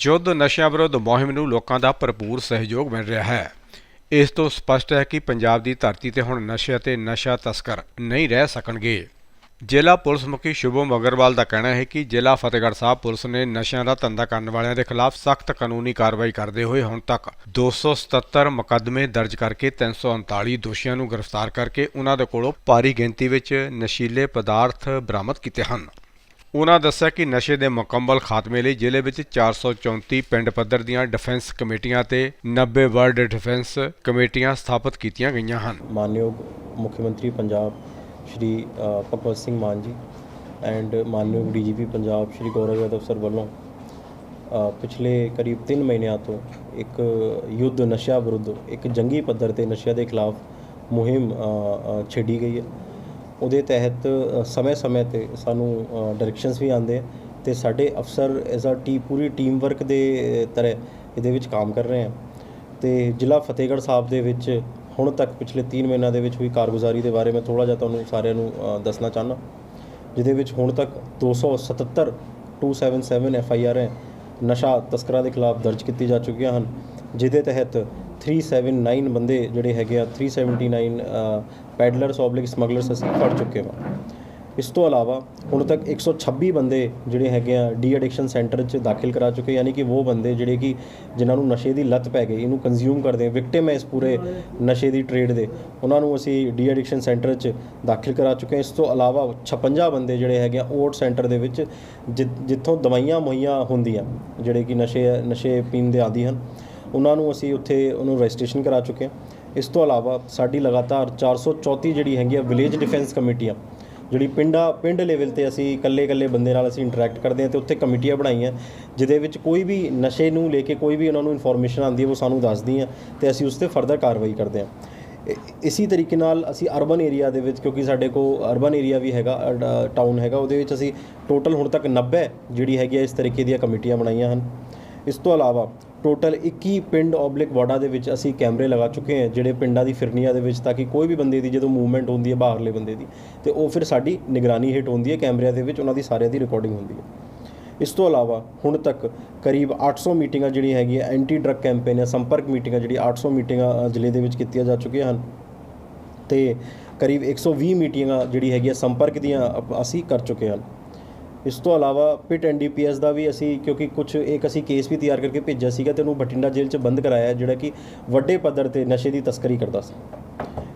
ਯੁੱਧ ਨਸ਼ਿਆਂ ਵਿਰੁੱਧ ਮੁਹਿੰਮ ਨੂੰ ਲੋਕਾਂ ਦਾ ਭਰਪੂਰ ਸਹਿਯੋਗ ਮਿਲ ਰਿਹਾ ਹੈ। ਇਸ ਤੋਂ ਸਪਸ਼ਟ ਹੈ ਕਿ ਪੰਜਾਬ ਦੀ ਧਰਤੀ ਤੇ ਹੁਣ ਨਸ਼ੇ ਅਤੇ ਨਸ਼ਾ ਤਸਕਰ ਨਹੀਂ ਰਹਿ ਸਕਣਗੇ। ਜ਼ਿਲ੍ਹਾ ਪੁਲਿਸ ਮੁਖੀ ਸ਼ੁਭਮ ਅਗਰਵਾਲ ਦਾ ਕਹਿਣਾ ਹੈ ਕਿ ਜ਼ਿਲ੍ਹਾ ਫਤਿਹਗੜ੍ਹ ਸਾਹਿਬ ਪੁਲਿਸ ਨੇ ਨਸ਼ਿਆਂ ਦਾ ਧੰਦਾ ਕਰਨ ਵਾਲਿਆਂ ਦੇ ਖਿਲਾਫ ਸਖਤ ਕਾਨੂੰਨੀ ਕਾਰਵਾਈ ਕਰਦੇ ਹੋਏ ਹੁਣ ਤੱਕ 277 ਮੁਕੱਦਮੇ ਦਰਜ ਕਰਕੇ 339 ਦੋਸ਼ੀਆਂ ਨੂੰ ਗ੍ਰਿਫਤਾਰ ਕਰਕੇ ਉਹਨਾਂ ਦੇ ਕੋਲੋਂ ਭਾਰੀ ਗਿਣਤੀ ਵਿੱਚ ਨਸ਼ੀਲੇ ਪਦਾਰਥ ਬਰਾਮਦ ਕੀਤੇ ਹਨ। ਉਹਨਾਂ ਦੱਸਿਆ ਕਿ ਨਸ਼ੇ ਦੇ ਮੁਕੰਮਲ ਖਾਤਮੇ ਲਈ ਜ਼ਿਲ੍ਹੇ ਵਿੱਚ 434 ਪਿੰਡ ਪੱਧਰ ਦੀਆਂ ਡਿਫੈਂਸ ਕਮੇਟੀਆਂ ਤੇ 90 ਵਰਲਡ ਡਿਫੈਂਸ ਕਮੇਟੀਆਂ ਸਥਾਪਿਤ ਕੀਤੀਆਂ ਗਈਆਂ ਹਨ। ਮਾਨਯੋਗ ਮੁੱਖ ਮੰਤਰੀ ਪੰਜਾਬ ਸ਼੍ਰੀ ਅ, ਭਗਵਤ ਸਿੰਘ ਮਾਨ ਜੀ ਐਂਡ ਮਾਨਯੋਗ ਡੀਜੀਪੀ ਪੰਜਾਬ ਸ਼੍ਰੀ ਗੌਰਵ ਯਾਦਵ ਸਰ ਵੱਲੋਂ ਪਿਛਲੇ ਕਰੀਬ 3 ਮਹੀਨਿਆਂ ਤੋਂ ਇੱਕ ਯੁੱਧ ਨਸ਼ਾ ਵਿਰੁੱਧ ਇੱਕ ਜੰਗੀ ਪੱਧਰ ਤੇ ਨਸ਼ਿਆਂ ਦੇ ਖਿਲਾਫ ਮੁਹਿੰਮ ਅ, ਛੇੜੀ ਗਈ ਹੈ। ਉਹਦੇ ਤਹਿਤ ਸਮੇਂ-ਸਮੇਂ ਤੇ ਸਾਨੂੰ ਡਾਇਰੈਕਸ਼ਨਸ ਵੀ ਆਉਂਦੇ ਆ ਤੇ ਸਾਡੇ ਅਫਸਰ ਐਜ਼ ਅ ਟੀ ਪੂਰੀ ਟੀਮ ਵਰਕ ਦੇ ਤਰ੍ਹਾਂ ਇਹਦੇ ਵਿੱਚ ਕੰਮ ਕਰ ਰਹੇ ਆ। ਤੇ ਜ਼ਿਲ੍ਹਾ ਫਤਿਹਗੜ੍ਹ ਸਾਹਿਬ ਦੇ ਵਿੱਚ ਹੁਣ ਤੱਕ ਪਿਛਲੇ 3 ਮਹੀਨਿਆਂ ਦੇ ਵਿੱਚ ਹੋਈ ਕਾਰਗੁਜ਼ਾਰੀ ਦੇ ਬਾਰੇ ਮੈਂ ਥੋੜਾ ਜਿਹਾ ਤੁਹਾਨੂੰ ਸਾਰਿਆਂ ਨੂੰ ਦੱਸਣਾ ਚਾਹੁੰਦਾ। ਜਿਹਦੇ ਵਿੱਚ ਹੁਣ ਤੱਕ 277 277 ਐਫ ਆਈ ਆਰ ਹੈ। ਨਸ਼ਾ ਤਸਕਰਾਂ ਦੇ ਖਿਲਾਫ ਦਰਜ ਕੀਤੀ ਜਾ ਚੁੱਕੀਆਂ ਹਨ, ਜਿਹਦੇ ਤਹਿਤ 379 ਬੰਦੇ ਜਿਹੜੇ ਹੈਗੇ ਆ 379 ਪੈਡਲਰਸ ਆਬਲਿਕ ਸਮਗਲਰਸ ਅਸੀਂ ਫੜ ਚੁੱਕੇ ਹਾਂ ਇਸ ਤੋਂ ਇਲਾਵਾ ਹੁਣ ਤੱਕ 126 ਬੰਦੇ ਜਿਹੜੇ ਹੈਗੇ ਆ ਡੀ ਐਡਿਕਸ਼ਨ ਸੈਂਟਰ 'ਚ ਦਾਖਲ ਕਰਾ ਚੁੱਕੇ, ਯਾਨੀ ਕਿ ਉਹ ਬੰਦੇ ਜਿਹੜੇ ਕਿ ਜਿਨ੍ਹਾਂ ਨੂੰ ਨਸ਼ੇ ਦੀ ਲੱਤ ਪੈ ਗਈ, ਇਹਨੂੰ ਕੰਜ਼ਿਊਮ ਕਰਦੇ ਆ ਵਿਕਟਿਮ ਹੈ ਇਸ ਪੂਰੇ ਨਸ਼ੇ ਦੀ ਟ੍ਰੇਡ ਦੇ। ਉਹਨਾਂ ਨੂੰ ਅਸੀਂ ਡੀ ਐਡਿਕਸ਼ਨ ਸੈਂਟਰ 'ਚ ਦਾਖਲ ਕਰਾ ਚੁੱਕੇ ਹਾਂ। ਇਸ ਤੋਂ ਇਲਾਵਾ 56 ਬੰਦੇ ਜਿਹੜੇ ਹੈਗੇ ਆ ਓਟ ਸੈਂਟਰ ਦੇ ਵਿੱਚ ਜਿ- ਜਿੱਥੋਂ ਦਵਾਈਆਂ ਮੁਹੱਈਆ ਹੁੰਦੀਆਂ, ਜਿਹੜੇ ਕਿ ਨਸ਼ੇ ਨਸ਼ੇ ਪੀਣ ਦੇ ਆਦੀ ਹਨ। ਉਹਨਾਂ ਨੂੰ ਅਸੀਂ ਉੱਥੇ ਉਹਨੂੰ ਰਜਿਸਟ੍ਰੇਸ਼ਨ ਕਰਾ ਚੁੱਕੇ ਹਾਂ। ਇਸ ਤੋਂ ਇਲਾਵਾ ਸਾਡੀ ਲਗਾਤਾਰ 434 ਜਿਹੜੀ ਹੈਗੀ ਆ ਵਿਲੇਜ ਡਿਫੈਂਸ ਕਮੇਟੀਆਂ, ਜਿਹੜੀ ਪਿੰਡਾਂ, ਪਿੰਡ ਲੈਵਲ ਤੇ ਅਸੀਂ ਇਕੱਲੇ ਇਕੱਲੇ ਬੰਦੇ ਨਾਲ ਅਸੀਂ ਇੰਟਰੈਕਟ ਕਰਦੇ ਹਾਂ ਤੇ ਉੱਥੇ ਕਮੇਟੀਆਂ ਬਣਾਈਆਂ, ਜਿਹਦੇ ਵਿੱਚ ਕੋਈ ਵੀ ਨਸ਼ੇ ਨੂੰ ਲੈ ਕੇ ਕੋਈ ਵੀ ਉਹਨਾਂ ਨੂੰ ਇਨਫੋਰਮੇਸ਼ਨ ਆਉਂਦੀ ਹੈ, ਉਹ ਸਾਨੂੰ ਦੱਸਦੀ ਹੈ ਤੇ ਅਸੀਂ ਉਸ ਤੇ ਫਰਦਰ ਕਾਰਵਾਈ ਕਰਦੇ ਹਾਂ। ਇ- ਇਸੀ ਤਰੀਕੇ ਨਾਲ ਅਸੀਂ ਅਰਬਨ ਏਰੀਆ ਦੇ ਵਿੱਚ, ਕਿਉਂਕਿ ਸਾਡੇ ਕੋਲ ਅਰਬਨ ਏਰੀਆ ਵੀ ਹੈਗਾ ਟਾਊਨ ਹੈਗਾ, ਉਹਦੇ ਵਿੱਚ ਅਸੀਂ ਟੋਟਲ ਹੁਣ ਤੱਕ 90 ਜਿਹੜੀ ਹੈਗੀ ਆ ਇਸ ਤਰੀਕੇ ਦੀਆਂ ਕਮੇਟੀਆਂ ਬਣਾਈਆਂ ਹਨ। ਇਸ ਤੋਂ ਇਲਾਵਾ ਟੋਟਲ 21 ਪਿੰਡ ਆਬਲਿਕ ਵਾਰਡਾ ਦੇ ਵਿੱਚ ਅਸੀਂ ਕੈਮਰੇ ਲਗਾ ਚੁੱਕੇ ਹਾਂ, ਜਿਹੜੇ ਪਿੰਡਾਂ ਦੀ ਫਿਰਨੀਆਂ ਦੇ ਵਿੱਚ, ਤਾਂ ਕਿ ਕੋਈ ਵੀ ਬੰਦੇ ਦੀ ਜਦੋਂ ਮੂਵਮੈਂਟ ਹੁੰਦੀ ਹੈ ਬਾਹਰਲੇ ਬੰਦੇ ਦੀ, ਤੇ ਉਹ ਫਿਰ ਸਾਡੀ ਨਿਗਰਾਨੀ ਹੇਠ ਹੁੰਦੀ ਹੈ, ਕੈਮਰਿਆਂ ਦੇ ਵਿੱਚ ਉਹਨਾਂ ਦੀ ਸਾਰਿਆਂ ਦੀ ਰਿਕਾਰਡਿੰਗ ਹੁੰਦੀ ਹੈ। ਇਸ ਤੋਂ ਇਲਾਵਾ ਹੁਣ ਤੱਕ ਕਰੀਬ 800 ਮੀਟਿੰਗਾਂ ਜਿਹੜੀ ਹੈਗੀਆਂ ਐਂਟੀ ਡਰੱਗ ਕੈਂਪੇਨ ਜਾਂ ਸੰਪਰਕ ਮੀਟਿੰਗਾਂ, ਜਿਹੜੀ 800 ਮੀਟਿੰਗਾਂ ਜ਼ਿਲ੍ਹੇ ਦੇ ਵਿੱਚ ਕੀਤੀਆਂ ਜਾ ਚੁੱਕੀਆਂ ਹਨ, ਤੇ ਕਰੀਬ 120 ਮੀਟਿੰਗਾਂ ਜਿਹੜੀ ਹੈਗੀਆਂ ਸੰਪਰਕ ਦੀਆਂ ਅਸੀਂ ਕਰ ਚੁੱਕੇ ਹਨ। ਇਸ ਤੋਂ ਇਲਾਵਾ ਪਿਟ ਐਨਡੀਪੀਐਸ ਦਾ ਵੀ ਅਸੀਂ ਕਿਉਂਕਿ ਕੁਝ ਇੱਕ ਅਸੀਂ ਕੇਸ ਵੀ ਤਿਆਰ ਕਰਕੇ ਭੇਜਿਆ ਸੀਗਾ ਤੇ ਉਹਨੂੰ ਬਠਿੰਡਾ ਜੇਲ੍ਹ 'ਚ ਬੰਦ ਕਰਾਇਆ ਜਿਹੜਾ ਕਿ ਵੱਡੇ ਪੱਧਰ ਤੇ ਨਸ਼ੇ ਦੀ ਤਸਕਰੀ ਕਰਦਾ ਸੀ।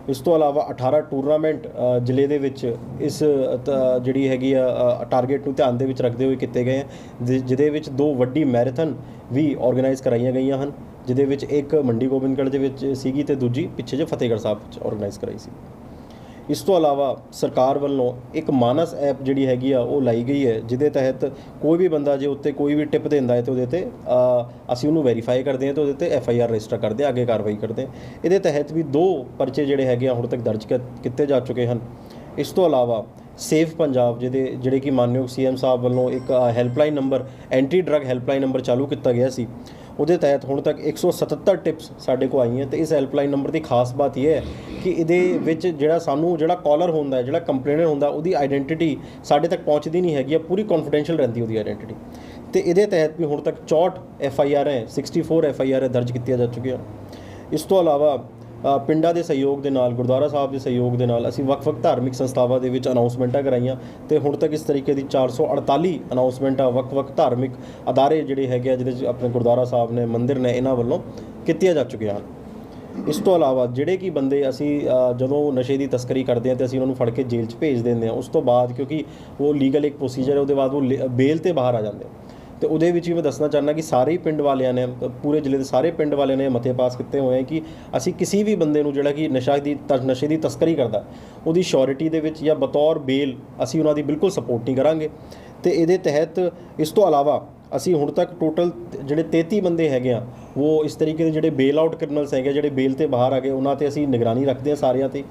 ਇਸ ਤੋਂ ਇਲਾਵਾ 18 ਟੂਰਨਾਮੈਂਟ ਜ਼ਿਲ੍ਹੇ ਦੇ ਵਿੱਚ ਇਸ ਤ- ਜਿਹੜੀ ਹੈਗੀ ਆ ਟਾਰਗੇਟ ਨੂੰ ਧਿਆਨ ਦੇ ਵਿੱਚ ਰੱਖਦੇ ਹੋਏ ਕੀਤੇ ਗਏ ਆ, ਜਿ- ਜਿਹਦੇ ਵਿੱਚ ਦੋ ਵੱਡੀ ਮੈਰਾਥਨ ਵੀ ਆਰਗੇਨਾਈਜ਼ ਕਰਾਈਆਂ ਗਈਆਂ ਹਨ ਜਿਹਦੇ ਵਿੱਚ ਇੱਕ ਮੰਡੀ ਗੋਬਿੰਦਗੜ੍ਹ ਦੇ ਵਿੱਚ ਸੀਗੀ ਤੇ ਦੂਜੀ ਪਿੱਛੇ ਜੇ ਫਤਿਹਗੜ੍ਹ ਸਾਹਿਬ ਵਿੱਚ ਆਰਗੇਨਾਈਜ਼ ਕਰਾਈ ਸੀ। ਇਸ ਤੋਂ ਇਲਾਵਾ ਸਰਕਾਰ ਵੱਲੋਂ ਇੱਕ ਮਾਨਸ ਐਪ ਜਿਹੜੀ ਹੈਗੀ ਆ, ਉਹ ਲਾਈ ਗਈ ਹੈ, ਜਿਹਦੇ ਤਹਿਤ ਕੋਈ ਵੀ ਬੰਦਾ ਜੇ ਉੱਤੇ ਕੋਈ ਵੀ ਟਿਪ ਦਿੰਦਾ ਹੈ ਤੇ ਉਹਦੇ ਤੇ ਅਸੀਂ ਉਹਨੂੰ ਵੈਰੀਫਾਈ ਕਰਦੇ ਹਾਂ ਤੇ ਉਹਦੇ ਤੇ ਐਫ ਆਈ ਆਰ ਰਜਿਸਟਰ ਕਰਦੇ ਹਾਂ, ਅੱਗੇ ਕਾਰਵਾਈ ਕਰਦੇ ਹਾਂ। ਇਹਦੇ ਤਹਿਤ ਵੀ ਦੋ ਪਰਚੇ ਜਿਹੜੇ ਹੈਗੇ ਆ, ਹੁਣ ਤੱਕ ਦਰਜ ਕਰ- ਕੀਤੇ ਜਾ ਚੁੱਕੇ ਹਨ। ਇਸ ਤੋਂ ਇਲਾਵਾ ਸੇਫ ਪੰਜਾਬ ਜਿਹਦੇ, ਜਿਹੜੇ ਕਿ ਮਾਨਯੋਗ ਸੀਐਮ ਸਾਹਿਬ ਵੱਲੋਂ ਇੱਕ helpline number anti drug helpline number ਚਾਲੂ ਕੀਤਾ ਗਿਆ ਸੀ। ਉਹਦੇ ਤਹਿਤ ਹੁਣ ਤੱਕ 177 ਟਿਪਸ ਸਾਡੇ ਕੋਲ ਆਈਆਂ ਤੇ ਇਸ ਹੈਲਪਲਾਈਨ ਨੰਬਰ ਦੀ ਖਾਸ ਬਾਤ ਇਹ ਹੈ ਕਿ ਇਹਦੇ ਵਿੱਚ ਜਿਹੜਾ ਸਾਨੂੰ ਜਿਹੜਾ ਕਾਲਰ ਹੁੰਦਾ ਹੈ ਜਿਹੜਾ ਕੰਪਲੇਨਰ ਹੁੰਦਾ, ਉਹਦੀ ਆਇਡੈਂਟੀਟੀ ਸਾਡੇ ਤੱਕ ਪਹੁੰਚਦੀ ਨਹੀਂ ਹੈਗੀ ਆ, ਪੂਰੀ ਕੌਨਫੀਡੈਂਸ਼ੀਅਲ ਰਹਿੰਦੀ ਉਹਦੀ ਆਇਡੈਂਟੀਟੀ ਤੇ ਇਹਦੇ ਤਹਿਤ ਵੀ ਹੁਣ ਤੱਕ 64 ਐਫ ਆਈ ਆਰ ਹੈ 64 ਐਫ ਆਈ ਆਰ ਦਰਜ ਕੀਤੀਆਂ ਜਾ ਚੁੱਕੀਆਂ। ਇਸ ਤੋਂ ਇਲਾਵਾ ਪਿੰਡਾਂ ਦੇ ਸਹਿਯੋਗ ਦੇ ਨਾਲ ਗੁਰਦੁਆਰਾ ਸਾਹਿਬ ਦੇ ਸਹਿਯੋਗ ਦੇ ਨਾਲ ਅਸੀਂ ਵੱਖ-ਵੱਖ ਧਾਰਮਿਕ ਸੰਸਥਾਵਾਂ ਦੇ ਵਿੱਚ ਅਨਾਉਂਸਮੈਂਟਾਂ ਕਰਾਈਆਂ ਤੇ ਹੁਣ ਤੱਕ ਇਸ ਤਰੀਕੇ ਦੀ 448 ਅਨਾਉਂਸਮੈਂਟਾਂ ਵੱਖ-ਵੱਖ ਧਾਰਮਿਕ ਅਦਾਰੇ ਜਿਹੜੇ ਹੈਗੇ ਆ ਜਿਹਦੇ 'ਚ ਆਪਣੇ ਗੁਰਦੁਆਰਾ ਸਾਹਿਬ ਨੇ ਮੰਦਿਰ ਨੇ ਇਹਨਾਂ ਵੱਲੋਂ ਕੀਤੀਆਂ ਜਾ ਚੁੱਕੀਆਂ ਹਨ। ਇਸ ਤੋਂ ਇਲਾਵਾ ਜਿਹੜੇ ਕੀ ਬੰਦੇ ਅਸੀਂ ਅ, ਜਦੋਂ ਨਸ਼ੇ ਦੀ ਤਸਕਰੀ ਕਰਦੇ ਹਾਂ ਤੇ ਅਸੀਂ ਉਹਨਾਂ ਨੂੰ ਫੜ ਕੇ ਜੇਲ੍ਹ 'ਚ ਭੇਜ ਦਿੰਦੇ ਹਾਂ ਉਸ ਤੋਂ ਬਾਅਦ ਕਿਉਂਕਿ ਉਹ ਲੀਗਲ ਇੱਕ ਪ੍ਰੋਸੀਜਰ ਹੈ ਉਹਦੇ ਬਾਅਦ ਉਹ ਬੇਲ ਤੇ ਬਾਹਰ ਆ ਜਾਂਦੇ ਆ। ਤੇ ਉਹਦੇ ਵਿੱਚ ਵੀ ਮੈਂ ਦੱਸਣਾ ਚਾਹੁੰਦਾ ਕਿ ਸਾਰੇ ਹੀ ਪਿੰਡ ਵਾਲਿਆਂ ਨੇ, ਪੂਰੇ ਜ਼ਿਲ੍ਹੇ ਦੇ ਸਾਰੇ ਪਿੰਡ ਵਾਲਿਆਂ ਨੇ ਮਤੇ ਪਾਸ ਕੀਤੇ ਹੋਏ ਹੈ ਕਿ ਅਸੀਂ ਕਿਸੇ ਵੀ ਬੰਦੇ ਨੂੰ ਜਿਹੜਾ ਕਿ ਨਸ਼ਾ ਦੀ ਤ- ਨਸ਼ੇ ਦੀ ਤਸਕਰੀ ਕਰਦਾ, ਉਹਦੀ ਸ਼ੋਰਿਟੀ ਦੇ ਵਿੱਚ ਜਾਂ ਬਤੌਰ ਬੇਲ ਅਸੀਂ ਉਹਨਾਂ ਦੀ ਬਿਲਕੁਲ ਸਪੋਰਟ ਨਹੀਂ ਕਰਾਂਗੇ। ਤੇ ਇਹਦੇ ਤਹਿਤ ਇਸ ਤੋਂ ਇਲਾਵਾ ਅਸੀਂ ਹੁਣ ਤੱਕ ਟੋਟਲ ਜਿਹੜੇ 33 ਬੰਦੇ ਹੈਗੇ ਆ, ਉਹ ਇਸ ਤਰੀਕੇ ਦੇ ਜਿਹੜੇ ਬੇਲ ਆਊਟ ਕ੍ਰਿਮੀਨਲਸ ਹੈਗੇ ਜਿਹੜੇ ਬੇਲ ਤੇ ਬਾਹਰ ਆ ਗਏ, ਉਹਨਾਂ ਤੇ ਅਸੀਂ ਨਿਗਰਾਨੀ ਰੱਖਦੇ ਹਾਂ ਸਾਰਿਆਂ ਤੇ।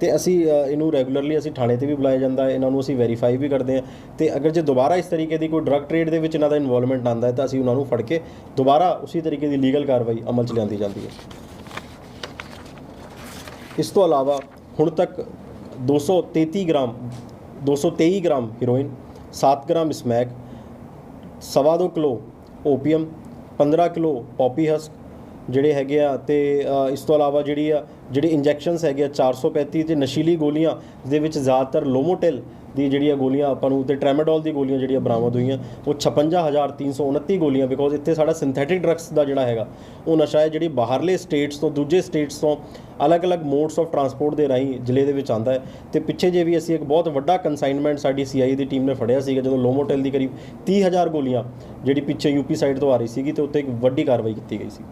ਤੇ ਅਸੀਂ ਇਹਨੂੰ ਰੈਗੂਲਰਲੀ ਅਸੀਂ ਥਾਣੇ ਤੇ ਵੀ ਬੁਲਾਇਆ ਜਾਂਦਾ ਹੈ, ਇਹਨਾਂ ਨੂੰ ਅਸੀਂ ਵੈਰੀਫਾਈ ਵੀ ਕਰਦੇ ਹਾਂ ਤੇ ਅਗਰ ਜੇ ਦੁਬਾਰਾ ਇਸ ਤਰੀਕੇ ਦੀ ਕੋਈ ਡਰੱਗ ਟ੍ਰੇਡ ਦੇ ਵਿੱਚ ਇਹਨਾਂ ਦਾ ਇਨਵੋਲਵਮੈਂਟ ਆਉਂਦਾ ਹੈ, ਤਾਂ ਅਸੀਂ ਉਹਨਾਂ ਨੂੰ ਫੜ ਕੇ ਦੁਬਾਰਾ ਉਸੇ ਤਰੀਕੇ ਦੀ ਲੀਗਲ ਕਾਰਵਾਈ ਅਮਲ 'ਚ ਲਿਆਂਦੀ ਜਾਂਦੀ ਹੈ। ਇਸ ਤੋਂ ਇਲਾਵਾ ਹੁਣ ਤੱਕ 233 gram 223 gram heroin 7 gram smack ਸਵਾ ਦੋ kilo opium 15 kilo poppy husk ਜਿਹੜੇ ਹੈਗੇ ਆ ਤੇ ਇਸ ਤੋਂ ਇਲਾਵਾ ਜਿਹੜੀ ਆ, ਜਿਹੜੇ ਇੰਜੈਕਸ਼ਨਸ ਹੈਗੇ ਆ 435 ਤੇ ਨਸ਼ੀਲੀ ਗੋਲੀਆਂ, ਦੇ ਵਿੱਚ ਜ਼ਿਆਦਾਤਰ ਲੋਮੋਟਿਲ ਦੀ ਜਿਹੜੀਆਂ ਗੋਲੀਆਂ ਆਪਾਂ ਨੂੰ ਤੇ ਟ੍ਰੈਮਾਡੋਲ ਦੀ ਗੋਲੀਆਂ ਜਿਹੜੀਆਂ ਬਰਾਮਦ ਹੋਈਆਂ, ਉਹ 56329 ਗੋਲੀਆਂ ਬਿਕੋਜ਼ ਇੱਥੇ ਸਾਡਾ ਸਿੰਥੈਟਿਕ ਡਰੱਗਸ ਦਾ ਜਿਹੜਾ ਹੈਗਾ, ਉਹ ਨਸ਼ਾ ਹੈ ਜਿਹੜੀ ਬਾਹਰਲੇ ਸਟੇਟਸ ਤੋਂ ਦੂਜੇ ਸਟੇਟਸ ਤੋਂ ਅਲੱਗ-ਅਲੱਗ ਮੋਡਸ ਆਫ ਟਰਾਂਸਪੋਰਟ ਦੇ ਰਾਹੀਂ ਜ਼ਿਲ੍ਹੇ ਦੇ ਵਿੱਚ ਆਂਦਾ ਹੈ। ਤੇ ਪਿੱਛੇ ਜੇ ਵੀ ਅਸੀਂ ਇੱਕ ਬਹੁਤ ਵੱਡਾ ਕਨਸਾਈਨਮੈਂਟ ਸਾਡੀ ਸੀਆਈ ਦੀ ਟੀਮ ਨੇ ਫੜਿਆ ਸੀਗਾ, ਜਦੋਂ ਲੋਮੋਟਿਲ ਦੀ ਕਰੀਬ 30000 ਗੋਲੀਆਂ ਜਿਹੜੀ ਪਿੱਛੇ ਯੂਪੀ ਸਾਈਡ ਤੋਂ ਆ ਰਹੀ ਸੀਗੀ, ਤੇ ਉੱਤੇ ਇੱਕ ਵੱਡੀ ਕਾਰਵਾਈ ਕੀਤੀ ਗਈ ਸੀ।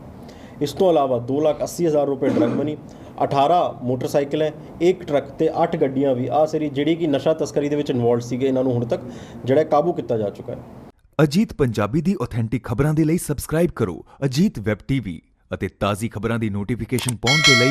ਇਸ ਤੋਂ ਇਲਾਵਾ 280000 ਰੁਪਏ ਡਰਗ ਮਨੀ 18 ਮੋਟਰਸਾਈਕਲ ਹੈ, ਇੱਕ ਟਰੱਕ ਤੇ 8 ਗੱਡੀਆਂ ਵੀ। ਆ ਸਰੀ ਜਿਹੜੀ ਕਿ ਨਸ਼ਾ ਤਸਕਰੀ ਦੇ ਵਿੱਚ ਇਨਵੋਲਡ ਸੀਗੇ ਇਹਨਾਂ ਨੂੰ ਹੁਣ ਤੱਕ, ਜਿਹੜਾ ਕਾਬੂ ਕੀਤਾ ਜਾ ਚੁੱਕਾ ਹੈ। ਅਜੀਤ ਪੰਜਾਬੀ ਦੀ ਆਥੈਂਟਿਕ ਖਬਰਾਂ ਦੇ ਲਈ ਸਬਸਕ੍ਰਾਈਬ ਕਰੋ ਅਜੀਤ ਵੈਬ ਟੀਵੀ ਅਤੇ ਤਾਜ਼ੀ ਖਬਰਾਂ ਦੀ ਨੋਟੀਫਿਕੇਸ਼ਨ ਪਾਉਣ ਦੇ ਲਈ